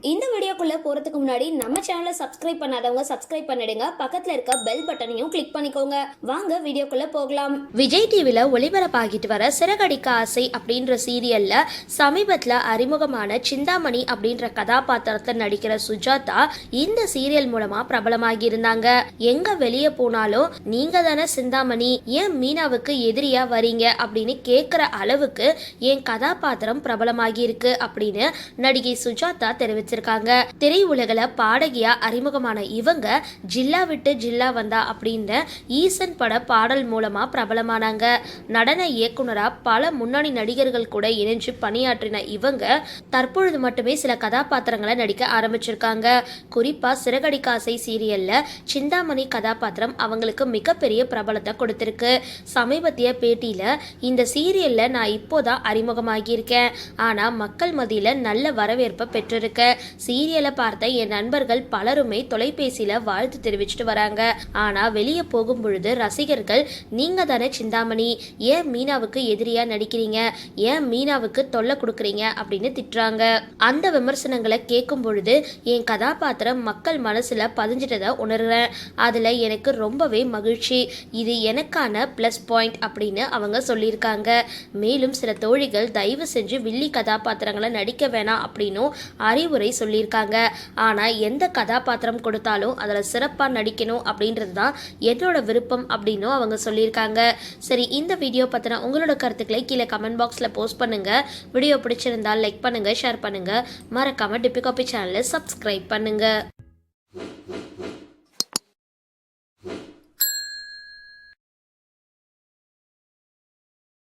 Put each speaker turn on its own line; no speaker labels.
இந்த வீடியோக்குள்ளே போறதுக்கு முன்னாடி நம்ம சேனலை சப்ஸ்கிரைப் பண்ணாதவங்க சப்ஸ்கிரைப் பண்ணிடுங்க. பக்கத்தில் இருக்க பெல் பட்டனையும் கிளிக் பண்ணிக்கோங்க. வாங்க வீடியோக்குள்ளே போகலாம். விஜய் டிவியில் ஒளிபரப்பாகிட்டு வர சிறகடிக்க ஆசை அப்படின்ற சீரியலில் சமீபத்தில் அறிமுகமான சிந்தாமணி அப்படின்ற கதாபாத்திரத்தை நடிக்கிற சுஜாதா இந்த சீரியல் மூலமாக பிரபலமாகி இருந்தாங்க. எங்க வெளியே போனாலும் நீங்க தானே சிந்தாமணி ஏன் மீனாவுக்கு எதிரியா வரீங்க அப்படின்னு கேட்குற அளவுக்கு என் கதாபாத்திரம் பிரபலமாகி இருக்கு அப்படின்னு நடிகை சுஜாதா தெரிவிச்சிருக்காங்க. திரையுலகில் பாடகியாக அறிமுகமான இவங்க ஜில்லா விட்டு ஜில்லா வந்தா அப்படின்ற ஈசன் பட பாடல் மூலமாக பிரபலமானாங்க. நடன இயக்குனராக பல முன்னணி நடிகர்கள் கூட இணைஞ்சு பணியாற்றின இவங்க தற்பொழுது மட்டுமே சில கதாபாத்திரங்களை நடிக்க ஆரம்பிச்சிருக்காங்க. குறிப்பாக சிறகடிக்காசை சீரியலில் சிந்தாமணி கதாபாத்திரம் அவங்களுக்கு மிகப்பெரிய பிரபலத்தை கொடுத்துருக்கு. சமீபத்திய பேட்டியில் இந்த சீரியலில் நான் இப்போதான் அறிமுகமாகியிருக்கேன். ஆனால் மக்கள் மதியில் நல்ல வரவேற்பை பெற்றிருக்கேன். சீரியல் பார்த்த என் நண்பர்கள் பலருமே தொலைபேசியில வாழ்த்து தெரிவிச்சுட்டு வராங்க. ஆனா வெளியே போகும் பொழுது ரசிகர்கள் நீங்க தானே சிந்தாமணி ஏன் மீனாவுக்கு எதிரியா நடிக்கிறீங்க? ஏன் மீனாவுக்கு தொல்லை கொடுக்குறீங்க? அப்படின்னு திட்டுறாங்க. அந்த விமர்சனங்களை கேட்கும் பொழுது என் கதாபாத்திரம் மக்கள் மனசுல பதிஞ்சிட்டதை உணர்றேன். அதுல எனக்கு ரொம்பவே மகிழ்ச்சி. இது எனக்கான ப்ளஸ் பாயிண்ட் அப்படின்னு அவங்க சொல்லியிருக்காங்க. மேலும் சில தோழிகள் தயவு செஞ்சு வில்லி கதாபாத்திரங்களை நடிக்க வேணாம் அப்படின்னும் அறிவுரை சொல்லியிருக்காங்க. ஆனால் எந்த கதாபாத்திரம் கொடுத்தாலும் அதில் சிறப்பாக நடிக்கணும் அப்படின்றது தான் என்னோட விருப்பம் அப்படின்னும் அவங்க சொல்லியிருக்காங்க. சரி இந்த வீடியோ பற்றின உங்களோட கருத்துக்களை கீழே கமெண்ட் பாக்ஸில் போஸ்ட் பண்ணுங்கள் வீடியோ பிடிச்சிருந்தால் லைக் பண்ணுங்கள் ஷேர் பண்ணுங்கள் மறக்காமல் டிப்பி காப்பி சேனலை சப்ஸ்கிரைப் பண்ணுங்கள்